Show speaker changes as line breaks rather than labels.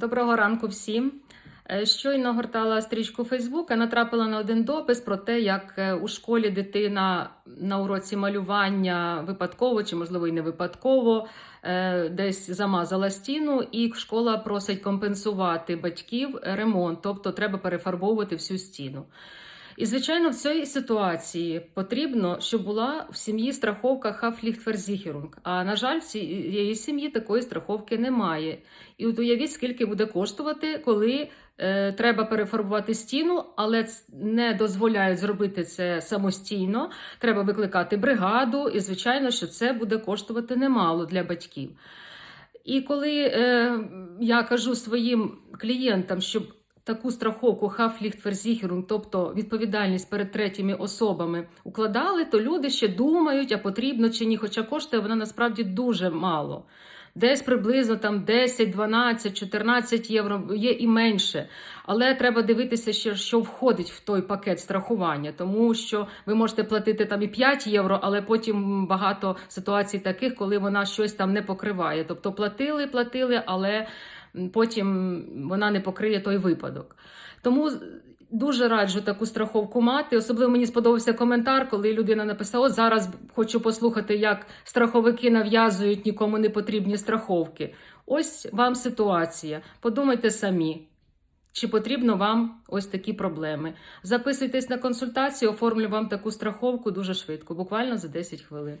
Доброго ранку всім. Е, Щойно гортала стрічку Фейсбука, натрапила на один допис про те, як е, у школі дитина на уроці малювання випадково чи, можливо, і не випадково е, десь замазала стіну, і школа просить компенсувати батьків ремонт, тобто треба перефарбовувати всю стіну. І, звичайно, в цій ситуації потрібно, щоб була в сім'ї страховка Хафліхтверзіхерунг. А на жаль, в цієї сім'ї такої страховки немає. І от уявіть, скільки буде коштувати, коли е, треба перефарбувати стіну, але не дозволяють зробити це самостійно. Треба викликати бригаду, і звичайно, що це буде коштувати немало для батьків. І коли е, я кажу своїм клієнтам, щоб таку страховку Хафліхтверзіхерунг, тобто відповідальність перед третіми особами, укладали, то люди ще думають, а потрібно чи ні, хоча коштує вона насправді дуже мало. Десь приблизно там 10, 12, 14 євро, є і менше. Але треба дивитися, ще, що входить в той пакет страхування, тому що ви можете платити там і 5 євро, але потім багато ситуацій таких, коли вона щось там не покриває. Тобто платили, платили, але потім вона не покриє той випадок. Тому дуже раджу таку страховку мати. Особливо мені сподобався коментар, коли людина написала: От зараз хочу послухати, як страховики нав'язують нікому не потрібні страховки. Ось вам ситуація. Подумайте самі. Чи потрібно вам ось такі проблеми? Записуйтесь на консультацію, оформлю вам таку страховку дуже швидко, буквально за 10 хвилин.